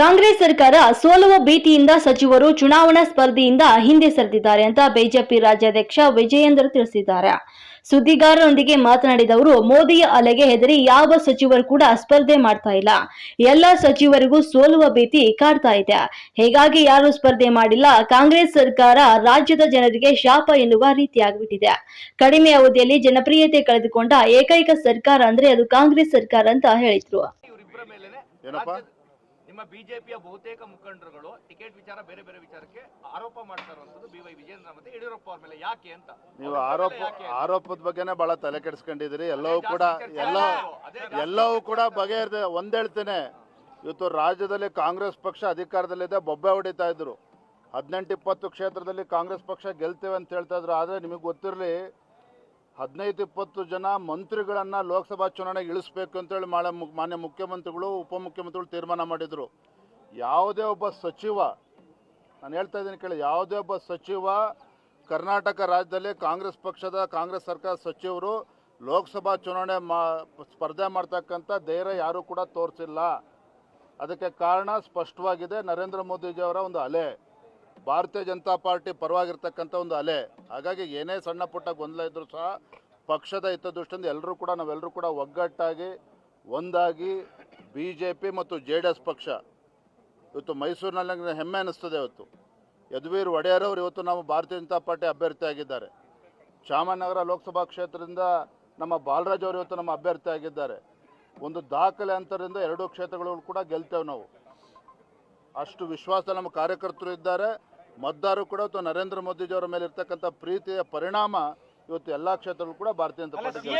ಕಾಂಗ್ರೆಸ್ ಸರ್ಕಾರ ಸೋಲುವ ಭೀತಿಯಿಂದ ಸಚಿವರು ಚುನಾವಣಾ ಸ್ಪರ್ಧೆಯಿಂದ ಹಿಂದೆ ಸರಿದಿದ್ದಾರೆ ಅಂತ ಬಿಜೆಪಿ ರಾಜ್ಯಾಧ್ಯಕ್ಷ ವಿಜಯೇಂದ್ರ ತಿಳಿಸಿದ್ದಾರೆ. ಸುದ್ದಿಗಾರರೊಂದಿಗೆ ಮಾತನಾಡಿದ ಅವರು ಮೋದಿಯ ಅಲೆಗೆ ಹೆದರಿ ಯಾವ ಸಚಿವರು ಕೂಡ ಸ್ಪರ್ಧೆ ಮಾಡ್ತಾ ಇಲ್ಲ. ಎಲ್ಲ ಸಚಿವರಿಗೂ ಸೋಲುವ ಭೀತಿ ಕಾಡ್ತಾ ಇದೆ. ಹೀಗಾಗಿ ಯಾರು ಸ್ಪರ್ಧೆ ಮಾಡಿಲ್ಲ. ಕಾಂಗ್ರೆಸ್ ಸರ್ಕಾರ ರಾಜ್ಯದ ಜನರಿಗೆ ಶಾಪ ಎನ್ನುವ ರೀತಿಯಾಗಿಬಿಟ್ಟಿದೆ. ಕಡಿಮೆ ಅವಧಿಯಲ್ಲಿ ಜನಪ್ರಿಯತೆ ಕಳೆದುಕೊಂಡ ಏಕೈಕ ಸರ್ಕಾರ ಅಂದ್ರೆ ಅದು ಕಾಂಗ್ರೆಸ್ ಸರ್ಕಾರ ಅಂತ ಹೇಳಿದ್ರು. ನಿಮ್ಮ ಬಿಜೆಪಿಯ ಬಹುತೇಕ ಮುಖಂಡರುಗಳು ಟಿಕೆಟ್ ವಿಚಾರ ಬೇರೆ ಬೇರೆ ವಿಚಾರಕ್ಕೆ ಆರೋಪ ಮಾಡ್ತಾ ಇರುವಂತದ್ದು ಬಿ ವೈ ವಿಜೇಂದ್ರ ಮತ್ತೆ ಯಡಿಯೂರಪ್ಪ ಅವ್ರ ಮೇಲೆ. ಯಾಕೆ ಅಂತ? ನೀವು ಆರೋಪ? ಆರೋಪದ ಬಗ್ಗೆನೇ ಬಹಳ ತಲೆ ಕೆಡಿಸ್ಕೊಂಡಿದ್ದೀರಿ. ಎಲ್ಲವೂ ಕೂಡ ಎಲ್ಲ ಎಲ್ಲವೂ ಕೂಡ ಬಗೆಹರಿದೆ. ಒಂದೇಳ್ತೇನೆ ಇವತ್ತು ರಾಜ್ಯದಲ್ಲಿ ಕಾಂಗ್ರೆಸ್ ಪಕ್ಷ ಅಧಿಕಾರದಲ್ಲಿದೆ. ಬೊಬ್ಬೆ ಹೊಡಿತಾ ಇದ್ರು. ಹದಿನೆಂಟು ಇಪ್ಪತ್ತು ಕ್ಷೇತ್ರದಲ್ಲಿ ಕಾಂಗ್ರೆಸ್ ಪಕ್ಷ ಗೆಲ್ತೇವೆ ಅಂತ ಹೇಳ್ತಾ ಇದ್ರು. ಆದರೆ ನಿಮಗೆ ಗೊತ್ತಿರಲಿ ಹದಿನೈದು ಇಪ್ಪತ್ತು ಜನ ಮಂತ್ರಿಗಳನ್ನು ಲೋಕಸಭಾ ಚುನಾವಣೆಗೆ ಇಳಿಸ್ಬೇಕು ಅಂತೇಳಿ ಮಾಡ ಮಾನ್ಯ ಮುಖ್ಯಮಂತ್ರಿಗಳು, ಉಪಮುಖ್ಯಮಂತ್ರಿಗಳು ತೀರ್ಮಾನ ಮಾಡಿದರು. ಯಾವುದೇ ಒಬ್ಬ ಸಚಿವ, ನಾನು ಹೇಳ್ತಾ ಇದ್ದೀನಿ ಕೇಳಿ, ಯಾವುದೇ ಒಬ್ಬ ಸಚಿವ ಕರ್ನಾಟಕ ರಾಜ್ಯದಲ್ಲಿ ಕಾಂಗ್ರೆಸ್ ಪಕ್ಷದ, ಕಾಂಗ್ರೆಸ್ ಸರ್ಕಾರ ಸಚಿವರು ಲೋಕಸಭಾ ಚುನಾವಣೆ ಮಾ, ಸ್ಪರ್ಧೆ ಮಾಡ್ತಕ್ಕಂಥ ಧೈರ್ಯ ಯಾರೂ ಕೂಡ ತೋರಿಸಿಲ್ಲ. ಅದಕ್ಕೆ ಕಾರಣ ಸ್ಪಷ್ಟವಾಗಿದೆ, ನರೇಂದ್ರ ಮೋದಿಜಿಯವರ ಒಂದು ಅಲೆ. ಭಾರತೀಯ ಜನತಾ ಪಾರ್ಟಿ ಪರವಾಗಿರ್ತಕ್ಕಂಥ ಒಂದು ಅಲೆ. ಹಾಗಾಗಿ ಏನೇ ಸಣ್ಣ ಪುಟ್ಟ ಗೊಂದಲ ಇದ್ದರೂ ಸಹ ಪಕ್ಷದ ಹಿತದೃಷ್ಟಿಯಿಂದ ಎಲ್ಲರೂ ಕೂಡ ನಾವೆಲ್ಲರೂ ಕೂಡ ಒಗ್ಗಟ್ಟಾಗಿ, ಒಂದಾಗಿ ಬಿ ಜೆ ಪಿ ಮತ್ತು ಜೆ ಡಿ ಎಸ್ ಪಕ್ಷ ಇವತ್ತು ಮೈಸೂರಿನಲ್ಲಿ ನನಗೆ ಹೆಮ್ಮೆ ಅನ್ನಿಸ್ತದೆ ಇವತ್ತು. ಯದುವೀರ್ ಒಡೆಯರ್ ಅವರು ಇವತ್ತು ನಾವು ಭಾರತೀಯ ಜನತಾ ಪಾರ್ಟಿ ಅಭ್ಯರ್ಥಿ ಆಗಿದ್ದಾರೆ. ಚಾಮರಾಜನಗರ ಲೋಕಸಭಾ ಕ್ಷೇತ್ರದಿಂದ ನಮ್ಮ ಬಾಲರಾಜ್ ಅವರು ಇವತ್ತು ನಮ್ಮ ಅಭ್ಯರ್ಥಿ ಆಗಿದ್ದಾರೆ. ಒಂದು ದಾಖಲೆ ಅಂತರಿಂದ ಎರಡೂ ಕ್ಷೇತ್ರಗಳು ಕೂಡ ಗೆಲ್ತೇವೆ ನಾವು. ಅಷ್ಟು ವಿಶ್ವಾಸ ನಮ್ಮ ಕಾರ್ಯಕರ್ತರು ಇದ್ದಾರೆ. ಮತದಾರರು ಕೂಡ ಅಥವಾ ನರೇಂದ್ರ ಮೋದಿಜಿಯವರ ಮೇಲೆ ಇರ್ತಕ್ಕಂಥ ಪ್ರೀತಿಯ ಪರಿಣಾಮ ಇವತ್ತು ಎಲ್ಲ ಕ್ಷೇತ್ರಗಳು ಕೂಡ ಭಾರತೀಯ ಜನತಾ ಪಾರ್ಟಿ